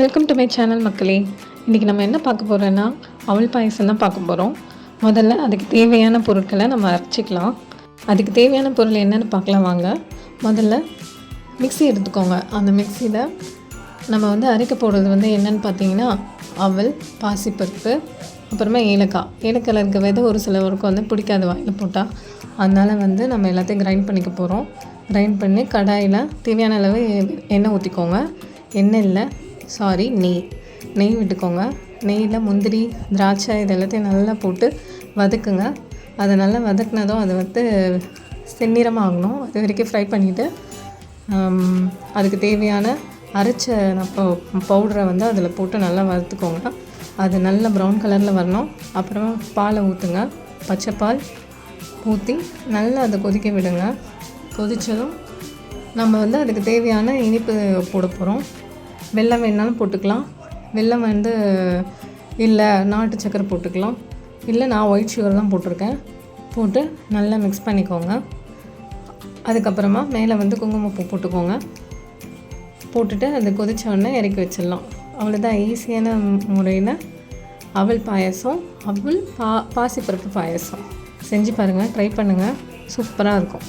Welcome to my channel மக்களே. இன்றைக்கி நம்ம என்ன பார்க்க போகிறோன்னா அவல் பாயசம் தான் பார்க்க போகிறோம் முதல்ல அதுக்கு தேவையான பொருட்களை நம்ம அரைச்சிக்கலாம். அதுக்கு தேவையான பொருள் என்னென்னு பார்க்கலாம் வாங்க. முதல்ல மிக்ஸி எடுத்துக்கோங்க. அந்த மிக்ஸியில் நம்ம வந்து அரைக்க போடுறது வந்து என்னென்னு பார்த்தீங்கன்னா அவல் பாசிப்பருப்பு அப்புறமா ஏலக்காய். ஏலக்காயில் இருக்க விதை ஒரு சிலவருக்கு வந்து பிடிக்காது வாயில் போட்டால் அதனால் வந்து நம்ம எல்லாத்தையும் கிரைண்ட் பண்ணிக்க போகிறோம் கிரைண்ட் பண்ணி கடாயில் தேவையான அளவு எண்ணெய் ஊற்றிக்கோங்க எண்ணெய் இல்லை சாரி நெய். நெய் விட்டுக்கோங்க. நெய்யில் முந்திரி திராட்சை இது எல்லாத்தையும் நல்லா போட்டு வதக்குங்க. அதை நல்லா வதக்குனதும் அது வந்து செந்நிறமாக ஆகணும். அது வரைக்கும் ஃப்ரை பண்ணிவிட்டு அதுக்கு தேவையான அரைச்ச பவுடரை வந்து அதில் போட்டு நல்லா வறுத்துக்கோங்க. அது நல்ல ப்ரௌன் கலரில் வரணும். அப்புறமா பாலை ஊற்றுங்க பச்சை பால் ஊற்றி நல்லா அதை கொதிக்க விடுங்க. கொதித்ததும் நம்ம வந்து அதுக்கு தேவையான இனிப்பு போட போகிறோம் வெல்லம் வேணாலும் போட்டுக்கலாம். வெல்லம் வந்து இல்லை நாட்டு சக்கரை போட்டுக்கலாம். இல்லை நான் ஒயிட் சுகர் தான் போட்டிருக்கேன். போட்டு நல்லா மிக்ஸ் பண்ணிக்கோங்க. அதுக்கப்புறமா மேலே வந்து குங்குமப்பூ போட்டுக்கோங்க. போட்டுட்டு அது கொதிச்ச உடனே இறக்கி வச்சிடலாம். அவ்வளோதான் ஈஸியான முறையில் அவல் பாயசம் அவல் பா பாசிப்பருப்பு பாயசம். செஞ்சு பாருங்கள் ட்ரை பண்ணுங்கள் சூப்பராக இருக்கும்.